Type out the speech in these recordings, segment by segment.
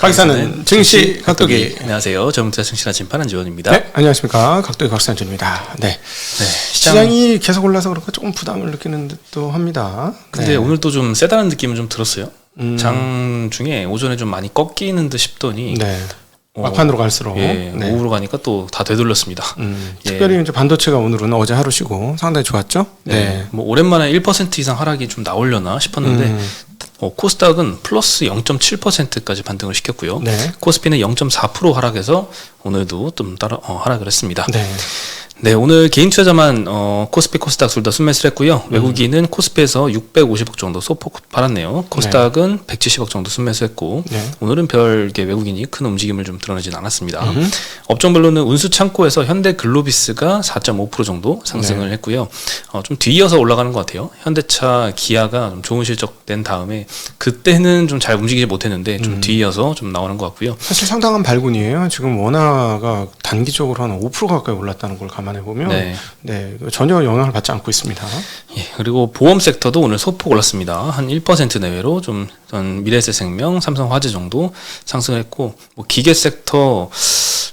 강사는 증시 각도기. 안녕하세요. 전문투자 증시나 진판한 지원입니다. 네, 안녕하십니까. 각도기 각산준입니다. 네. 네, 시장... 이 계속 올라서 그런가 조금 부담을 느끼는 듯도 합니다. 근데 네. 오늘도 좀 세다는 느낌은 좀 들었어요. 음. 장 중에 오전에 좀 많이 꺾이는 듯 싶더니 네. 어, 막판으로 갈수록 예, 네. 오후로 가니까 또 다 되돌렸습니다. 음, 예. 특별히 이제 반도체가 오늘은 어제 하루 쉬고 상당히 좋았죠. 네. 네. 뭐 오랜만에 1% 이상 하락이 좀 나오려나 싶었는데 음. 어, 코스닥은 플러스 0.7%까지 반등을 시켰고요. 네. 코스피는 0.4% 하락해서 오늘도 좀 따라 어, 하락을 했습니다. 네. 네, 오늘 개인 투자자만 어, 코스피, 코스닥 둘 다 순매수를 했고요. 음. 외국인은 코스피에서 650억 정도 소폭 팔았네요. 코스닥은 네. 170억 정도 순매수했고 네. 오늘은 별게 외국인이 큰 움직임을 좀 드러내진 않았습니다. 음. 업종별로는 운수 창고에서 현대 글로비스가 4.5% 정도 상승을 네. 했고요. 어, 좀 뒤이어서 올라가는 것 같아요. 현대차, 기아가 좀 좋은 실적 낸 다음에 그때는 좀 잘 움직이지 못했는데 좀 음. 뒤이어서 좀 나오는 것 같고요. 사실 상당한 발군이에요. 지금 원화가 단기적으로 한 5% 가까이 올랐다는 걸 감안. 감안해 보면 네. 네. 전혀 영향을 받지 않고 있습니다. 예, 그리고 보험 섹터도 오늘 소폭 올랐습니다. 한 1% 내외로 좀 미래에셋생명, 삼성화재 정도 상승했고 뭐 기계 섹터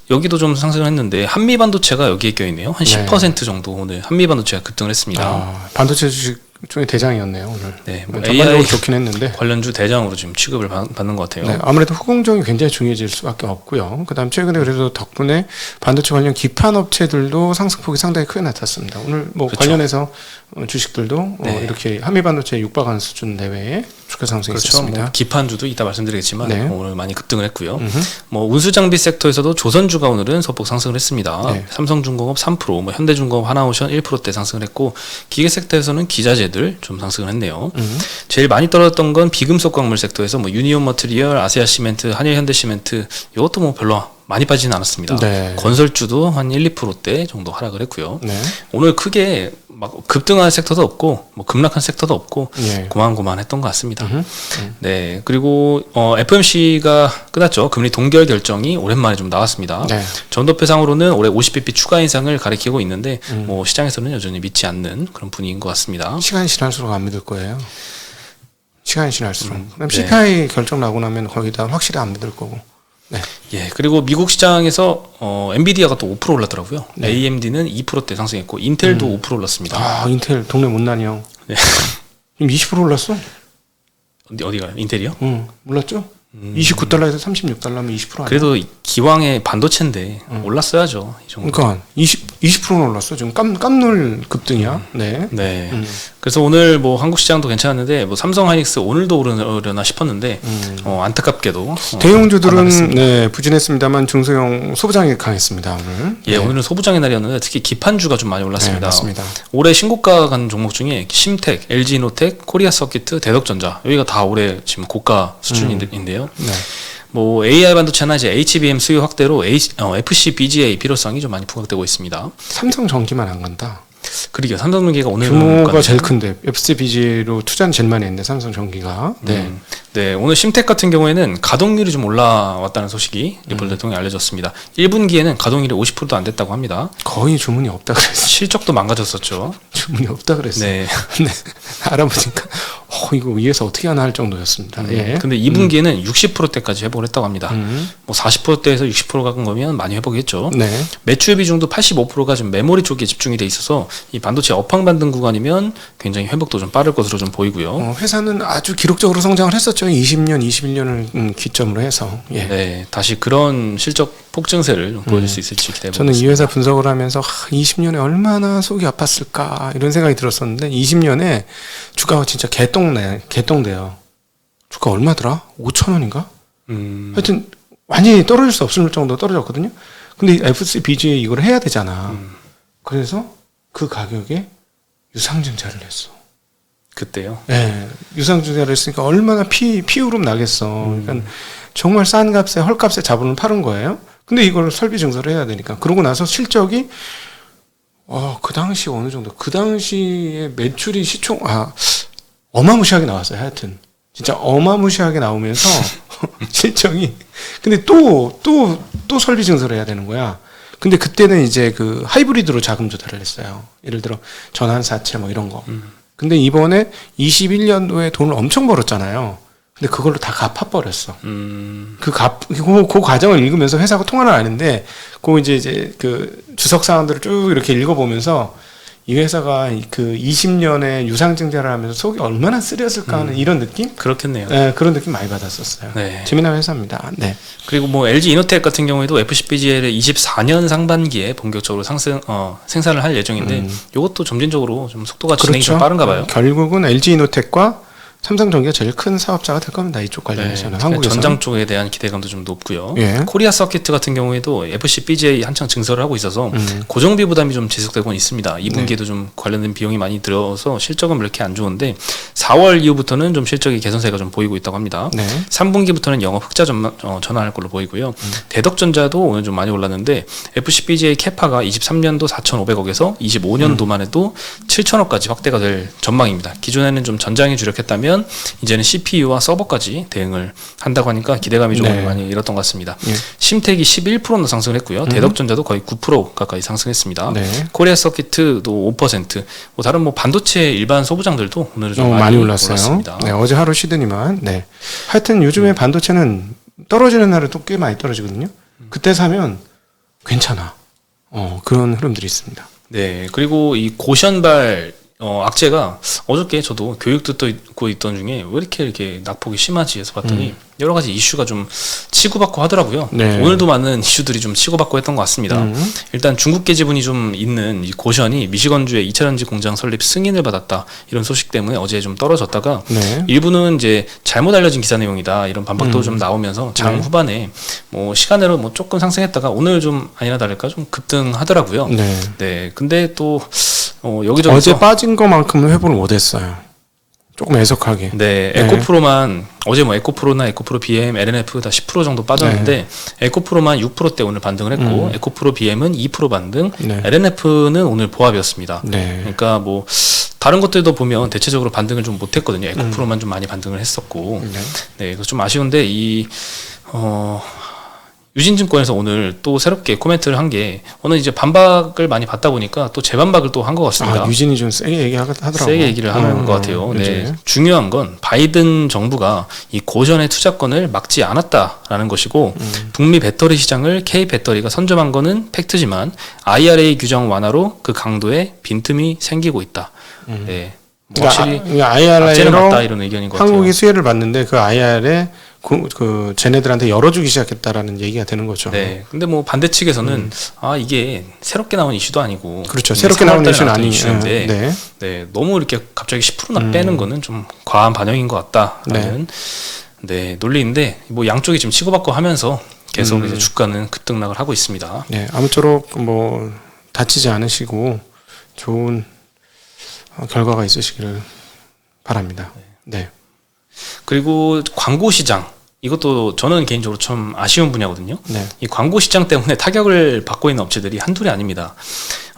여기도 좀 상승을 했는데 한미 반도체가 여기에 껴 있네요. 한 10% 정도 오늘 한미 반도체가 급등을 했습니다. 아, 반도체 주식 중에 대장이었네요 오늘. 네, 뭐 전반적으로 좋긴 했는데 관련주 대장으로 지금 취급을 받 는 것 같아요. 네, 아무래도 후공정이 굉장히 중요해질 수밖에 없고요. 그다음 최근에 그래도 덕분에 반도체 관련 기판 업체들도 상승폭이 상당히 크게 나탔습니다. 오늘 뭐 그렇죠. 관련해서 어, 주식들도 어, 네. 어, 이렇게 한미 반도체 육박한 수준 내외에 주가 상승이 그렇죠. 있었습니다. 뭐 기판주도 이따 말씀드리겠지만 네. 오늘 많이 급등을 했고요. 음흠. 뭐 운수 장비 섹터에서도 조선주가 오늘은 소폭 상승을 했습니다. 네. 삼성중공업 3%, 뭐 현대중공업, 하나오션 1%대 상승을 했고 기계 섹터에서는 기자재 들 좀 상승을 했네요. 음. 제일 많이 떨어졌던 건 비금속 광물 섹터에서 뭐 유니온 머트리얼, 아시아 시멘트, 한일 현대 시멘트 이것도 뭐 별로 많이 빠지진 않았습니다. 네. 건설주도 한 1, 2%대 정도 하락을 했고요. 네. 오늘 크게 막 급등한 섹터도 없고 뭐 급락한 섹터도 없고 예. 고만고만했던 것 같습니다. 음. 네 그리고 어, FMC가 끝났죠. 금리 동결 결정이 오랜만에 좀 나왔습니다. 네. 전도표상으로는 올해 50bp 추가 인상을 가리키고 있는데 음. 뭐 시장에서는 여전히 믿지 않는 그런 분위기인 것 같습니다. 시간이 지날수록 안 믿을 거예요. 시간이 지날수록. 음. 그다음 CPI 네. 결정 나고 나면 거기다 확실히 안 믿을 거고. 네. 예, 그리고 미국 시장에서 어, 엔비디아가 또 5% 올랐더라고요. 네. AMD는 2%대 상승했고 인텔도 음. 5% 올랐습니다. 아, 인텔 동네 못난이 형. 네. 지금 20% 올랐어? 어디 어디가요? 인텔이요? 응, 몰랐죠? 음. 29달러에서 36달러면 20% 아니야? 그래도 기왕의 반도체인데 음. 올랐어야죠. 이 정도. 그러니까 20 20%는 올랐어. 지금 깜 깜놀 급등이야. 음. 네. 네. 음. 그래서 오늘 뭐 한국 시장도 괜찮았는데 뭐 삼성 하이닉스 오늘도 오르려나 싶었는데 음. 어, 안타깝게도 어, 대형주들은 네 부진했습니다만 중소형 소부장이 강했습니다 오늘. 예, 네. 오늘은 소부장의 날이었는데 특히 기판주가 좀 많이 올랐습니다. 네, 맞습니다. 올해 신고가 간 종목 중에 심텍, LG노텍, 코리아 서키트, 대덕전자 여기가 다 올해 지금 고가 수준인데요. 네. 뭐 AI 반도체나 이제 HBM 수요 확대로 H, 어, FCBGA 필요성이 좀 많이 부각되고 있습니다. 삼성 전기만 안 간다. 그러게요. 삼성전기가 오늘 규모가 제일 큰데 FCBG로 투자는 제일 많이 했는데 삼성 전기가. 네. 음. 네, 오늘 심텍 같은 경우에는 가동률이 좀 올라왔다는 소식이 리폴 음. 대통령이 알려졌습니다. 1분기에는 가동률이 50%도 안 됐다고 합니다. 거의 주문이 없다 그랬어요. 실적도 망가졌었죠. 주문이 없다 그랬어요. 네. 네. 알아보니까 어, 이거 위에서 어떻게 하나 할 정도였습니다. 음. 예. 근데 2분기에는 음. 60%대까지 회복을 했다고 합니다. 음. 뭐 40%대에서 60% 가는 거면 많이 회복했죠. 네. 매출 비중도 85%가 지금 메모리 쪽에 집중이 돼 있어서 이 반도체 업황 반등 구간이면 굉장히 회복도 좀 빠를 것으로 좀 보이고요. 어, 회사는 아주 기록적으로 성장을 했었죠. 20년, 21년을 음, 기점으로 해서. 예. 네, 다시 그런 실적 폭증세를 보여줄 음. 수 있을지 기대해 보겠습니다. 저는 이 회사 분석을 하면서 하, 20년에 얼마나 속이 아팠을까 이런 생각이 들었었는데 20년에 주가가 진짜 개 똥내, 개똥돼요. 주가 얼마더라? 5천 원인가? 음. 하여튼 완전히 떨어질 수 없을 정도 떨어졌거든요. 근데 FCBGA 이걸 해야 되잖아. 음. 그래서 그 가격에 유상증자를 했어. 그때요? 네. 유상증자를 했으니까 얼마나 피, 피우름 나겠어. 음. 그러니까 정말 싼 값에, 헐값에 자본을 파는 거예요. 근데 이걸 설비 증설을 해야 되니까. 그러고 나서 실적이, 어, 그 당시 어느 정도, 그 당시에 매출이 시총, 아, 어마무시하게 나왔어요, 하여튼. 진짜 어마무시하게 나오면서 실적이. 근데 또, 또, 또 설비 증설을 해야 되는 거야. 근데 그때는 이제 그 하이브리드로 자금 조달을 했어요. 예를 들어 전환 사채 뭐 이런 거. 음. 근데 이번에 21년도에 돈을 엄청 벌었잖아요. 근데 그걸로 다 갚아버렸어. 음, 그 갚, 그, 그 과정을 읽으면서 회사가 통화를 하는데, 그 이제 이제 그 주석 사항들을 쭉 이렇게 읽어보면서 이 회사가 그 20년의 유상증자를 하면서 속이 얼마나 쓰렸을까 하는 이런 느낌? 그렇겠네요. 네, 그런 느낌 많이 받았었어요. 네. 재미난 회사입니다. 네. 그리고 뭐 LG 이노텍 같은 경우에도 FCBGL을 24년 상반기에 본격적으로 상승 어, 생산을 할 예정인데 음. 이것도 점진적으로 좀 속도가 진행이 좀 빠른가 봐요. 결국은 LG 이노텍과 삼성전기가 제일 큰 사업자가 될 겁니다. 이쪽 네, 관련해서는 특히 한국에서 전장 쪽에 대한 기대감도 좀 높고요. 예. 코리아 서킷 같은 경우에도 FC BJ 한창 증설을 하고 있어서 음. 고정비 부담이 좀 지속되고 있습니다. 2분기에도 좀 관련된 비용이 많이 들어서 실적은 그렇게 안 좋은데 4월 이후부터는 좀 실적의 개선세가 좀 보이고 있다고 합니다. 네. 3분기부터는 영업 흑자 전망, 어, 전환할 걸로 보이고요. 대덕전자도 오늘 좀 많이 올랐는데 FCBG의 캐파가 23년도 4,500억에서 25년도만 해도 7,000억까지 확대가 될 전망입니다. 기존에는 좀 전장에 주력했다면 이제는 CPU와 서버까지 대응을 한다고 하니까 기대감이 좀 네. 많이 잃었던 것 같습니다. 예. 심택이 11%나 상승을 했고요. 대덕전자도 거의 9% 가까이 상승했습니다. 네. 코리아 서킷도 5%, 뭐 다른 뭐 반도체 일반 소부장들도 오늘은 좀 어, 많이, 많이 올랐어요. 올랐습니다. 네, 어제 하루 쉬더니만. 네. 하여튼 요즘에 반도체는 떨어지는 날은 또 꽤 많이 떨어지거든요. 그때 사면 괜찮아. 어, 그런 흐름들이 있습니다. 네, 그리고 이 고션발 어, 악재가 어저께 저도 교육 듣고 있던 중에 왜 이렇게 이렇게 낙폭이 심하지 해서 봤더니 여러 가지 이슈가 좀 치고받고 하더라고요. 음. 네. 오늘도 많은 이슈들이 좀 치고받고 했던 것 같습니다. 음. 일단 중국계 지분이 좀 있는 이 고션이 미시건주의 2차 전지 공장 설립 승인을 받았다 이런 소식 때문에 어제 좀 떨어졌다가 네. 일부는 이제 잘못 알려진 기사 내용이다 이런 반박도 음. 좀 나오면서 장 네. 후반에 뭐 시간으로 뭐 조금 상승했다가 오늘 좀 아니나 다를까 좀 급등하더라고요. 네. 네, 근데 또 어, 여기저기서 어제 빠진 것만큼은 회복을 못했어요. 조금 애석하게. 네, 네. 에코프로만 어제 뭐 에코프로나 에코프로 BM, LNF 다 10% 정도 빠졌는데 에코프로만 6%대 오늘 반등을 했고 네. 음. 에코프로 BM은 2% 반등, 네. LNF는 오늘 보합이었습니다. 네. 그러니까 뭐 다른 것들도 보면 대체적으로 반등을 좀 못했거든요. 에코프로만 좀 많이 반등을 했었고, 네. 네, 그래서 좀 아쉬운데 이 어. 유진증권에서 오늘 또 새롭게 코멘트를 한 게 오늘 이제 반박을 많이 받다 보니까 또 재반박을 또 한 것 같습니다. 아, 유진이 좀 세게 얘기하더라고. 세게 얘기를 하는 어, 것 같아요. 네. 요즘에. 중요한 건 바이든 정부가 이 고전의 투자권을 막지 않았다라는 것이고 음. 북미 배터리 시장을 K 배터리가 선점한 거는 팩트지만 IRA 규정 완화로 그 강도에 빈틈이 생기고 있다. 네. 뭐 확실히 그러니까 악재는 맞다 IRA로 이런 의견인 것 한국이 같아요. 수혜를 받는데 그 IR에 그, 그 쟤네들한테 열어주기 시작했다라는 얘기가 되는 거죠. 네. 근데 뭐 반대 측에서는 아 이게 새롭게 나온 이슈도 아니고 음. 그렇죠. 새롭게 나온 3월 달에 이슈는 나왔던 아니 이슈인데 네. 네, 너무 이렇게 갑자기 10%나 음. 빼는 거는 좀 과한 반영인 것 같다라는 네. 논리인데 뭐 양쪽이 지금 치고받고 하면서 계속 음. 이제 주가는 급등락을 하고 있습니다. 네, 아무쪼록 뭐 다치지 않으시고 좋은 어, 결과가 있으시기를 바랍니다. 네. 그리고 광고 시장 이것도 저는 개인적으로 좀 아쉬운 분야거든요. 네. 이 광고 시장 때문에 타격을 받고 있는 업체들이 한둘이 아닙니다.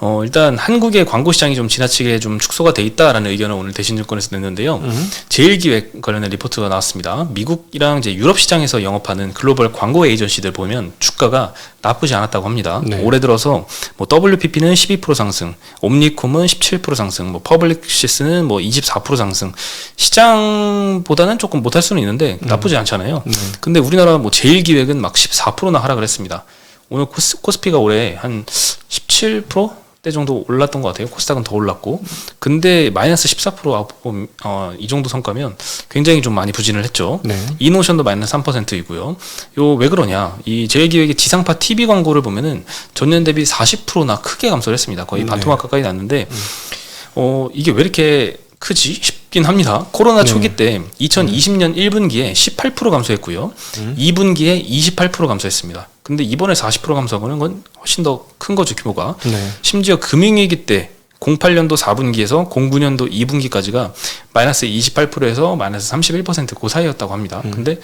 어, 일단 한국의 광고 시장이 좀 지나치게 좀 축소가 돼 있다라는 의견을 오늘 대신증권에서 냈는데요. 음. 제일기획 관련된 리포트가 나왔습니다. 미국이랑 이제 유럽 시장에서 영업하는 글로벌 광고 에이전시들 보면 주가가 나쁘지 않았다고 합니다. 네. 올해 들어서 뭐 WPP는 12% 상승, 옴니콤은 17% 상승, 뭐 퍼블릭시스는 뭐 24% 상승. 시장보다는 조금 못할 수는 있는데 나쁘지 않잖아요. 네. 근데 우리나라 뭐 제일기획은 막 14%나 하락을 했습니다. 오늘 코스, 코스피가 올해 한 17% 대 정도 올랐던 것 같아요. 코스닥은 더 올랐고. 근데 마이너스 14% 아웃폼, 어, 이 정도 성과면 굉장히 좀 많이 부진을 했죠. 네. 이노션도 마이너스 3%이고요. 요 왜 그러냐? 이 제일기획의 지상파 TV 광고를 보면은 전년 대비 40%나 크게 감소를 했습니다. 거의 네. 반토막 가까이 났는데 어 이게 왜 이렇게 크지 싶긴 합니다. 코로나 네. 초기 때 2020년 1분기에 18% 감소했고요. 음. 2분기에 28% 감소했습니다. 근데 이번에 40% 감소하는 건 훨씬 더 큰 거죠 규모가. 네. 심지어 금융위기 때 08년도 4분기에서 09년도 2분기까지가 마이너스 28%에서 마이너스 31%그 사이였다고 합니다. 음. 근데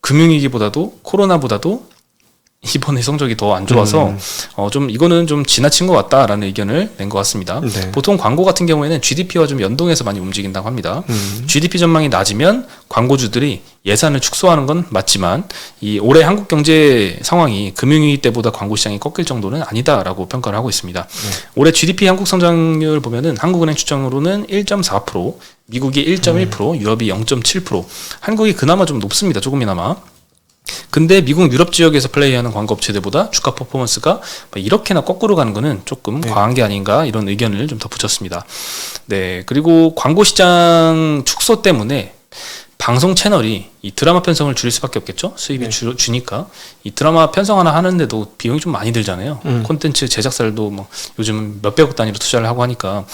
금융위기보다도 코로나보다도 이번에 성적이 더 안 좋아서 음. 어, 좀 이거는 좀 지나친 것 같다라는 의견을 낸 것 같습니다. 네. 보통 광고 같은 경우에는 GDP와 좀 연동해서 많이 움직인다고 합니다. 음. GDP 전망이 낮으면 광고주들이 예산을 축소하는 건 맞지만 이 올해 한국 경제 상황이 금융위기 때보다 광고 시장이 꺾일 정도는 아니다라고 평가를 하고 있습니다. 올해 GDP 한국 성장률 보면은 한국은행 추정으로는 1.4%, 미국이 1.1%, 유럽이 0.7%, 한국이 그나마 좀 높습니다. 조금이나마. 근데 미국 유럽 지역에서 플레이하는 광고 업체들보다 주가 퍼포먼스가 뭐 이렇게나 거꾸로 가는 거는 조금 네. 과한 게 아닌가 이런 의견을 좀 덧붙였습니다. 네. 그리고 광고 시장 축소 때문에 방송 채널이 이 드라마 편성을 줄일 수밖에 없겠죠. 수입이 네. 주, 주니까 이 드라마 편성 하나 하는데도 비용이 좀 많이 들잖아요. 음. 콘텐츠 제작사들도 뭐 요즘 몇백억 단위로 투자를 하고 하니까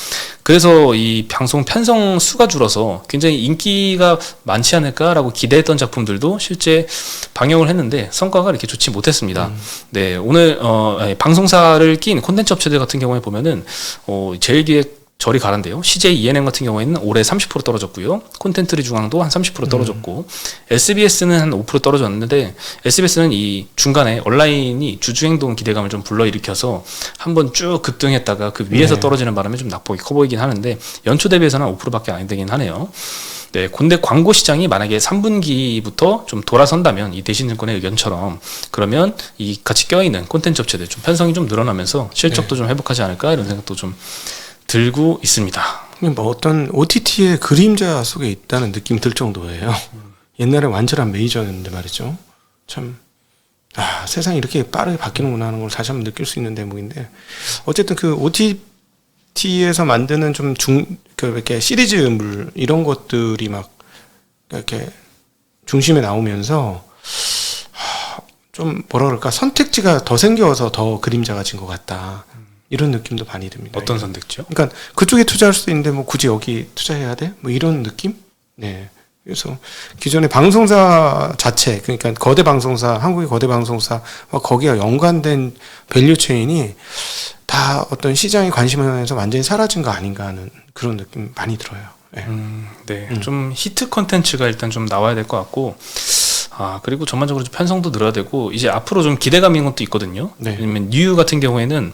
그래서 이 방송 편성 수가 줄어서 굉장히 인기가 많지 않을까라고 기대했던 작품들도 실제 방영을 했는데 성과가 이렇게 좋지 못했습니다. 네 오늘 어 아니, 방송사를 낀 콘텐츠 업체들 같은 경우에 보면은 어 제일 기획 저리 가는데요. CJ ENM 같은 경우에는 올해 30% 떨어졌고요. 콘텐츠리 중앙도 한 30% 떨어졌고 SBS는 한 5% 떨어졌는데 SBS는 이 중간에 온라인이 주주행동 기대감을 좀 불러일으켜서 한번 쭉 급등했다가 그 위에서 네. 떨어지는 바람에 좀 낙폭이 커 보이긴 하는데 연초 대비해서는 한 5%밖에 안 되긴 하네요. 네, 근데 광고 시장이 만약에 3분기부터 좀 돌아선다면 이 대신증권의 의견처럼 그러면 이 같이 껴있는 콘텐츠 업체들 좀 편성이 좀 늘어나면서 실적도 좀 회복하지 않을까 이런 생각도 좀 들고 있습니다. 뭐 어떤 OTT의 그림자 속에 있다는 느낌이 들 정도예요. 옛날에 완전한 메이저였는데 말이죠. 참, 아, 세상이 이렇게 빠르게 바뀌는구나 하는 걸 다시 한번 느낄 수 있는 대목인데, 어쨌든 그 OTT에서 만드는 좀 중, 그 이렇게 시리즈물, 이런 것들이 막, 이렇게 중심에 나오면서, 하, 좀 뭐라 그럴까, 선택지가 더 생겨서 더 그림자가 진 것 같다. 이런 느낌도 많이 듭니다. 어떤 선택지요? 그러니까 그쪽에 투자할 수도 있는데 뭐 굳이 여기 투자해야 돼? 뭐 이런 느낌? 네. 그래서 기존의 방송사 자체 그러니까 거대 방송사 한국의 거대 방송사와 거기와 연관된 밸류 체인이 다 어떤 시장의 관심에서 완전히 사라진 거 아닌가 하는 그런 느낌 많이 들어요. 네. 음, 네. 음. 좀 히트 컨텐츠가 일단 좀 나와야 될 것 같고, 아, 그리고 전반적으로 좀 편성도 늘어야 되고, 이제 앞으로 좀 기대감 있는 것도 있거든요. 네. 왜냐면 뉴 같은 경우에는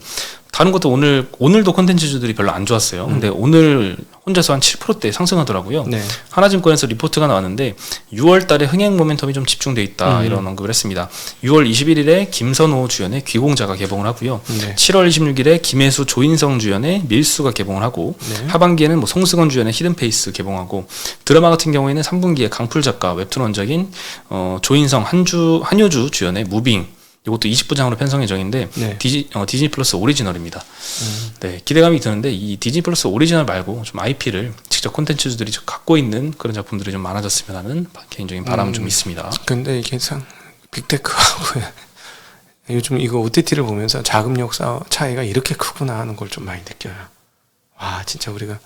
다른 것도 오늘, 오늘도 컨텐츠주들이 별로 안 좋았어요. 음. 근데 오늘 혼자서 한 7%대 상승하더라고요. 네. 하나증권에서 리포트가 나왔는데 6월 달에 흥행 모멘텀이 좀 집중돼 있다 음. 이런 언급을 했습니다. 6월 21일에 김선호 주연의 귀공자가 개봉을 하고요. 네. 7월 26일에 김혜수 조인성 주연의 밀수가 개봉을 하고 네. 하반기에는 뭐 송승헌 주연의 히든페이스 개봉하고 드라마 같은 경우에는 3분기에 강풀 작가 웹툰 원작인 어, 조인성 한주 한효주 주연의 무빙 이것도 20부장으로 편성 예정인데 네. 디지, 어, 디즈니 플러스 오리지널입니다. 음. 네 기대감이 드는데 이 디즈니 플러스 오리지널 말고 좀 IP를 직접 콘텐츠들이 좀 갖고 있는 그런 작품들이 좀 많아졌으면 하는 개인적인 바람은 좀 있습니다. 근데 이게 참 빅테크하고 요즘 이거 OTT를 보면서 자금력 사- 차이가 이렇게 크구나 하는 걸 좀 많이 느껴요. 와 진짜 우리가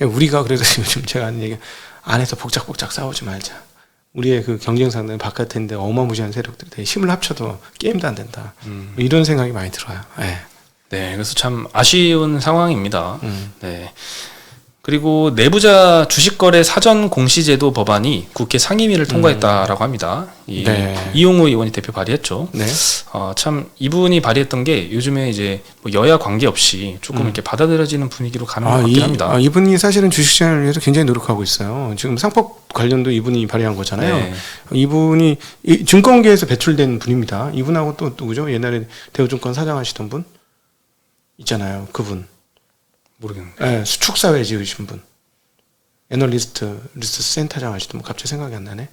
우리가 그래서 요즘 제가 하는 얘기 안에서 복작복작 싸우지 말자. 우리의 그 경쟁 상대는 바깥인데 어마무시한 세력들이 되게 힘을 합쳐도 게임도 안 된다. 음. 이런 생각이 많이 들어요. 예. 네 그래서 참 아쉬운 상황입니다. 음. 네. 그리고 내부자 주식거래 사전 공시제도 법안이 국회 상임위를 통과했다라고 합니다. 이 네. 이용우 의원이 대표 발의했죠. 네. 어, 참 이분이 발의했던 게 요즘에 이제 뭐 여야 관계 없이 조금 이렇게 받아들여지는 분위기로 가는 것 음. 아, 같긴 이, 합니다. 아, 이분이 사실은 주식시장을 위해서 굉장히 노력하고 있어요. 지금 상법 관련도 이분이 발의한 거잖아요. 네. 이분이 이 증권계에서 배출된 분입니다. 이분하고 또 누구죠? 옛날에 대우증권 사장하시던 분 있잖아요. 그분. 모르겠는데. 예, 수축사회 지으신 분. 애널리스트, 리스트 센터장 하시던 분 갑자기 생각이 안 나네.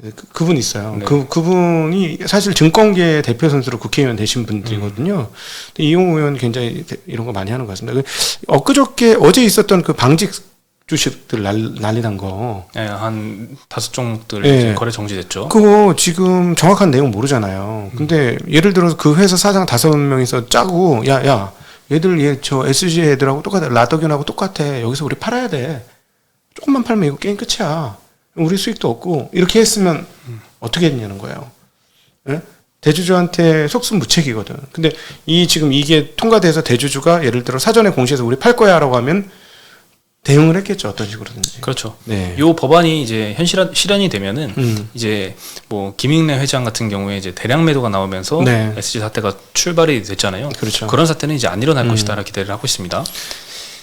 그, 그분 있어요. 네. 그, 그분이 사실 증권계 대표 선수로 국회의원 되신 분들이거든요. 근데 이용우 의원 굉장히 대- 이런 거 많이 하는 것 같습니다. 그 엊그저께 어제 있었던 그 방직 주식들 난, 난리 난 거. 네, 한 다섯 종목들 네. 거래 정지됐죠. 그거 지금 정확한 내용 모르잖아요. 근데 예를 들어서 그 회사 사장 다섯 명이서 짜고 야, 야, 얘들 얘 저 SG 애들하고 똑같아. 라더균하고 똑같아. 여기서 우리 팔아야 돼. 조금만 팔면 이거 게임 끝이야. 우리 수익도 없고 이렇게 했으면 어떻게 했냐는 거예요. 예? 대주주한테 속수무책이거든. 근데 이 지금 이게 통과돼서 대주주가 예를 들어 사전에 공시해서 우리 팔 거야라고 하면 대응을 했겠죠 어떤 식으로든지. 그렇죠. 네. 요 법안이 이제 현실 실현이 되면은 음. 이제 뭐 김익래 회장 같은 경우에 이제 대량 매도가 나오면서 네. SG 사태가 출발이 됐잖아요. 그렇죠. 그런 사태는 이제 안 일어날 음. 것이다라 기대를 하고 있습니다.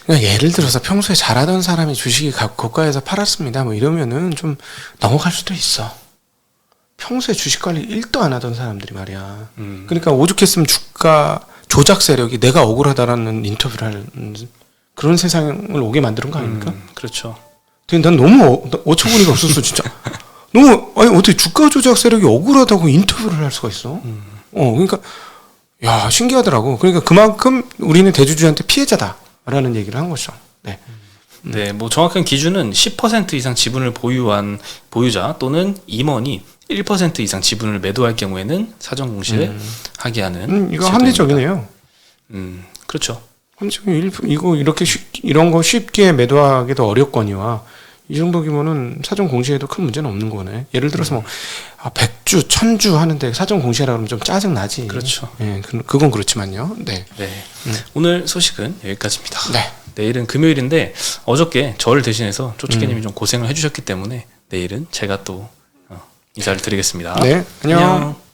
그러니까 예를 들어서 평소에 잘하던 사람이 주식이 가- 고가에서 팔았습니다. 뭐 이러면은 좀 넘어갈 수도 있어. 평소에 주식 관리 1도 안 하던 사람들이 말이야. 음. 그러니까 오죽했으면 주가 조작 세력이 내가 억울하다라는 인터뷰를 하는 그런 세상을 오게 만드는 거 아닙니까? 음, 그렇죠. 근데 난 너무 어, 어처구니가 없었어 진짜. 너무 아니 어떻게 주가 조작 세력이 억울하다고 인터뷰를 할 수가 있어? 어 그러니까 야 신기하더라고. 그러니까 그만큼 우리는 대주주한테 피해자다라는 얘기를 한 거죠. 네. 네, 뭐 정확한 기준은 10% 이상 지분을 보유한 보유자 또는 임원이 1% 이상 지분을 매도할 경우에는 사전 공시를 하게 하는 음, 이거. 합리적이네요. 음, 그렇죠. 이거 이렇게 쉽, 이런 거 쉽게 매도하기도 어렵거니와 이 정도 규모는 사전 공시에도 큰 문제는 없는 거네. 예를 들어서 뭐 아, 100주, 1000주 하는데 사전 공시하라 그러면 좀 짜증 나지. 그렇죠. 예, 그, 그건 그렇지만요. 네. 네. 오늘 소식은 여기까지입니다. 네. 내일은 금요일인데 어저께 저를 대신해서 음. 쪼치개님이 좀 고생을 해주셨기 때문에 내일은 제가 또 어, 인사를 드리겠습니다. 네. 안녕.